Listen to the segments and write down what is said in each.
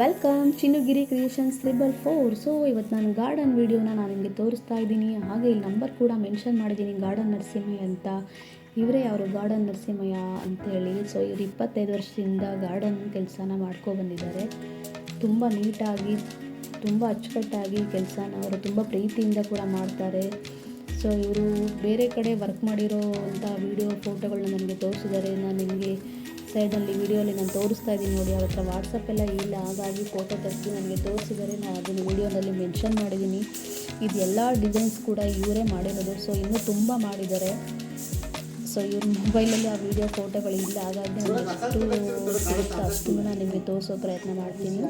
Welcome Chinnugiri creations triple four so ಇವತ್ತು ನಾನು garden ವೀಡಿಯೋನ ನಾನು ನಿಮಗೆ ತೋರಿಸ್ತಾ ಇದ್ದೀನಿ. ಹಾಗೆ ಇಲ್ಲಿ ನಂಬರ್ ಕೂಡ ಮೆನ್ಷನ್ ಮಾಡಿದ್ದೀನಿ ಗಾರ್ಡನ್ ನರಸಿಂಹಯ್ಯ ಅಂತ. ಇವರೇ ಅವರು ಗಾರ್ಡನ್ ನರಸಿಂಹಯ್ಯ ಅಂತೇಳಿ ಸೊ ಇವರು ಇಪ್ಪತ್ತೈದು ವರ್ಷದಿಂದ ಗಾರ್ಡನ್ ಕೆಲಸನ ಮಾಡ್ಕೊಬಂದಿದ್ದಾರೆ ತುಂಬ ನೀಟಾಗಿ, ತುಂಬ ಅಚ್ಚುಕಟ್ಟಾಗಿ ಕೆಲಸನ ಅವರು ತುಂಬ ಪ್ರೀತಿಯಿಂದ ಕೂಡ ಮಾಡ್ತಾರೆ. ಸೊ ಇವರು ಬೇರೆ ಕಡೆ ವರ್ಕ್ ಮಾಡಿರೋ ಅಂಥ ವೀಡಿಯೋ ಫೋಟೋಗಳನ್ನ ನನಗೆ ತೋರಿಸಿದ್ದಾರೆ. ನಾನು ನಿಮಗೆ ಸೈಡಲ್ಲಿ ವೀಡಿಯೋಲಿ ನಾನು ತೋರಿಸ್ತಾ ಇದ್ದೀನಿ ನೋಡಿ, ಅವ್ರ ಹತ್ರ ವಾಟ್ಸಪ್ ಎಲ್ಲ ಇಲ್ಲ, ಹಾಗಾಗಿ ಫೋಟೋ ತೆಗೆದು ನನಗೆ ತೋರಿಸಿದರೆ ನಾನು ಅದನ್ನು ವೀಡಿಯೋನಲ್ಲಿ ಮೆನ್ಷನ್ ಮಾಡಿದ್ದೀನಿ. ಇದೆಲ್ಲ ಡಿಸೈನ್ಸ್ ಕೂಡ ಇವರೇ ಮಾಡಿರೋದು. ಸೊ ಇನ್ನೂ ತುಂಬ ಮಾಡಿದ್ದಾರೆ. ಸೊ ಇವ್ರ ಮೊಬೈಲಲ್ಲಿ ಆ ವಿಡಿಯೋ ಫೋಟೋಗಳು ಇಲ್ಲ. ಹಾಗಾಗಿ ನಾನು ಎಷ್ಟು ಅಷ್ಟು ನಾನು ನಿಮಗೆ ತೋರಿಸೋ ಪ್ರಯತ್ನ ಮಾಡ್ತೀನಿ.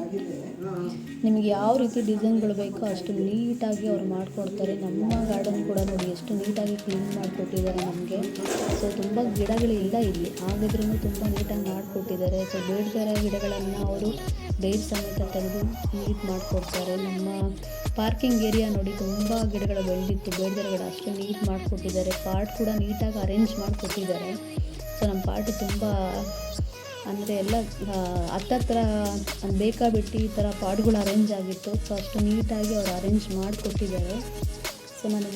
ನಿಮಗೆ ಯಾವ ರೀತಿ ಡಿಸೈನ್ಗಳು ಬೇಕೋ ಅಷ್ಟು ನೀಟಾಗಿ ಅವ್ರು ಮಾಡಿಕೊಡ್ತಾರೆ. ನಮ್ಮ ಗಾರ್ಡನ್ ಕೂಡ ನೋಡಿ, ಎಷ್ಟು ನೀಟಾಗಿ ಕ್ಲೀನ್ ಮಾಡಿಕೊಟ್ಟಿದ್ದಾರೆ ನಮಗೆ. ಸೊ ತುಂಬ ಗಿಡಗಳಿಲ್ಲ ಇಲ್ಲಿ ಆಗಿದ್ರೂ ತುಂಬ ನೀಟಾಗಿ ಮಾಡಿಕೊಟ್ಟಿದ್ದಾರೆ. ಸೊ ಬೇಡದಿರೋ ಗಿಡಗಳನ್ನು ಅವರು ಬೇರೆ ಸಮೇತ ತೆಗೆದು ನೀಟ್ ಮಾಡಿಕೊಡ್ತಾರೆ. ನಮ್ಮ ಪಾರ್ಕಿಂಗ್ ಏರಿಯಾ ನೋಡಿ ತುಂಬ ಗಿಡಗಳು ಬೆಳೆದಿತ್ತು. ಬೇಡದಿರೋ ಗಿಡ ಅಷ್ಟು ನೀಟ್ ಮಾಡಿಕೊಟ್ಟಿದ್ದಾರೆ. ಪಾರ್ಟ್ ಕೂಡ ನೀಟಾಗಿ ಅರೇಂಜ್ ಮಾಡಿಕೊಟ್ಟಿದ್ದಾರೆ. ಸೊ ನಮ್ಮ ಪಾರ್ಟ್ ತುಂಬ ಅಂದರೆ ಎಲ್ಲ ಹತ್ತತ್ರ ಬೇಕಾಬಿಟ್ಟು ಈ ಥರ ಪಾಟ್ಗಳು ಅರೇಂಜ್ ಆಗಿತ್ತು. ಸೊ ಅಷ್ಟು ನೀಟಾಗಿ ಅವರು ಅರೇಂಜ್ ಮಾಡಿಕೊಟ್ಟಿದ್ದಾರೆ. ಸೊ ನಾನು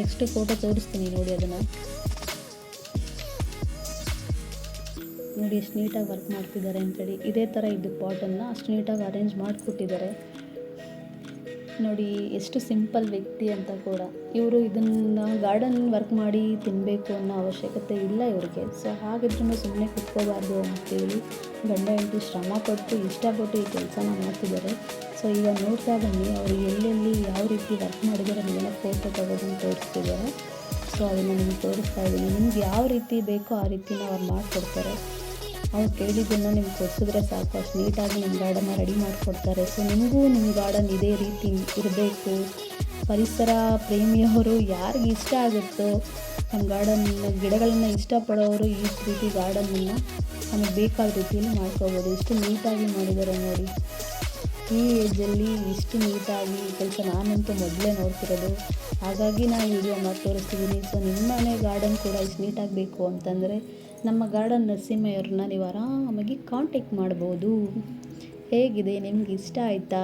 ನೆಕ್ಸ್ಟ್ ಫೋಟೋ ತೋರಿಸ್ತೀನಿ ನೋಡಿ ಅದನ್ನು. ನೋಡಿ ಎಷ್ಟು ನೀಟಾಗಿ ವರ್ಕ್ ಮಾಡ್ತಿದ್ದಾರೆ ಅಂತೇಳಿ. ಇದೇ ಥರ ಇದ್ದು ಪಾಟನ್ನು ಅಷ್ಟು ನೀಟಾಗಿ ಅರೇಂಜ್ ಮಾಡಿಕೊಟ್ಟಿದ್ದಾರೆ. ನೋಡಿ ಎಷ್ಟು ಸಿಂಪಲ್ ವ್ಯಕ್ತಿ ಅಂತ ಕೂಡ. ಇವರು ಇದನ್ನು ಗಾರ್ಡನ್ ವರ್ಕ್ ಮಾಡಿ ತಿನ್ನಬೇಕು ಅನ್ನೋ ಅವಶ್ಯಕತೆ ಇಲ್ಲ ಇವರಿಗೆ. ಸೊ ಹಾಗಿದ್ರೂ ಸುಮ್ಮನೆ ಕುತ್ಕೋಬಾರ್ದು ಅಂತೇಳಿ ಗಂಡ ಹೆಂಡತಿ ಶ್ರಮಪಟ್ಟು ಇಷ್ಟಪಟ್ಟು ಈ ಕೆಲಸನ ಮಾಡ್ತಿದ್ದಾರೆ. ಸೊ ಈಗ ನೋಡ್ತಾ ಬನ್ನಿ ಅವರು ಎಲ್ಲೆಲ್ಲಿ ಯಾವ ರೀತಿ ವರ್ಕ್ ಮಾಡಿದ್ದಾರೆ ಅದನ್ನೆಲ್ಲ ಫೋಟೋ ತಗೋದನ್ನು ತೋರಿಸ್ತಿದ್ದಾರೆ. ಸೊ ಅದನ್ನು ನಿಮ್ಗೆ ತೋರಿಸ್ತಾ ಇದ್ದೀನಿ. ನಿಮ್ಗೆ ಯಾವ ರೀತಿ ಬೇಕೋ ಆ ರೀತಿನ ಅವ್ರು ಮಾಡಿಕೊಡ್ತಾರೆ. ಅವ್ರು ಕೇಳಿದ್ದನ್ನು ನಿಮ್ಗೆ ಕೊಡಿಸಿದ್ರೆ ಸಾಕು. ಅಷ್ಟು ನೀಟಾಗಿ ನಿಮ್ಮ ಗಾರ್ಡನ್ನ ರೆಡಿ ಮಾಡಿಕೊಡ್ತಾರೆ. ಸೊ ನಿಮಗೂ ನಿಮ್ಮ ಗಾರ್ಡನ್ ಇದೇ ರೀತಿ ಇರಬೇಕು. ಪರಿಸರ ಪ್ರೇಮಿಯವರು ಯಾರಿಗೆ ಇಷ್ಟ ಆಗುತ್ತೋ ನಮ್ಮ ಗಾರ್ಡನ್ ಗಿಡಗಳನ್ನು ಇಷ್ಟಪಡೋರು ಈ ರೀತಿ ಗಾರ್ಡನನ್ನು ನಮಗೆ ಬೇಕಾದ ರೀತಿಯಲ್ಲಿ ಮಾಡ್ಕೋಬೋದು. ಇಷ್ಟು ನೀಟಾಗಿ ಮಾಡಿದ್ದಾರೆ ನೋಡಿ. ಈ ಏಜಲ್ಲಿ ಇಷ್ಟು ನೀಟಾಗಿ ಕೆಲಸ ನಾನಂತೂ ಮೊದಲೇ ನೋಡ್ತಿರೋದು. ಹಾಗಾಗಿ ನಾನು ವಿಡಿಯೋ ಮಾಡಿ ತೋರಿಸ್ತಿದ್ದೀನಿ ಸೊ ನಿಮ್ಮ ಗಾರ್ಡನ್ ಕೂಡ ಇಷ್ಟು ನೀಟಾಗಬೇಕು ಅಂತಂದರೆ ನಮ್ಮ ಗಾರ್ಡನ್ ನರಸಿಂಹಯ್ಯವ್ರನ್ನ ನೀವು ಆರಾಮಾಗಿ ಕಾಂಟ್ಯಾಕ್ಟ್ ಮಾಡ್ಬೋದು. ಹೇಗಿದೆ? ನಿಮ್ಗೆ ಇಷ್ಟ ಆಯಿತಾ?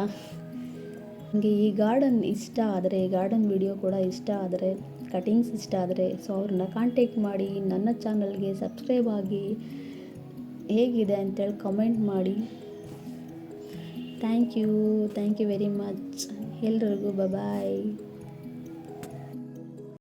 ನಿಮಗೆ ಈ ಗಾರ್ಡನ್ ಇಷ್ಟ ಆದರೆ ಗಾರ್ಡನ್ ವಿಡಿಯೋ ಕೂಡ ಇಷ್ಟ ಆದರೆ ಕಟಿಂಗ್ಸ್ ಇಷ್ಟ ಆದರೆ ಸೊ ಅವ್ರನ್ನ ಕಾಂಟ್ಯಾಕ್ಟ್ ಮಾಡಿ, ನನ್ನ ಚಾನಲ್ಗೆ ಸಬ್ಸ್ಕ್ರೈಬ್ ಆಗಿ. ಹೇಗಿದೆ ಅಂತೇಳಿ ಕಮೆಂಟ್ ಮಾಡಿ. thank you thank you very much ಎಲ್ರಿಗೂ ಬಾಯ್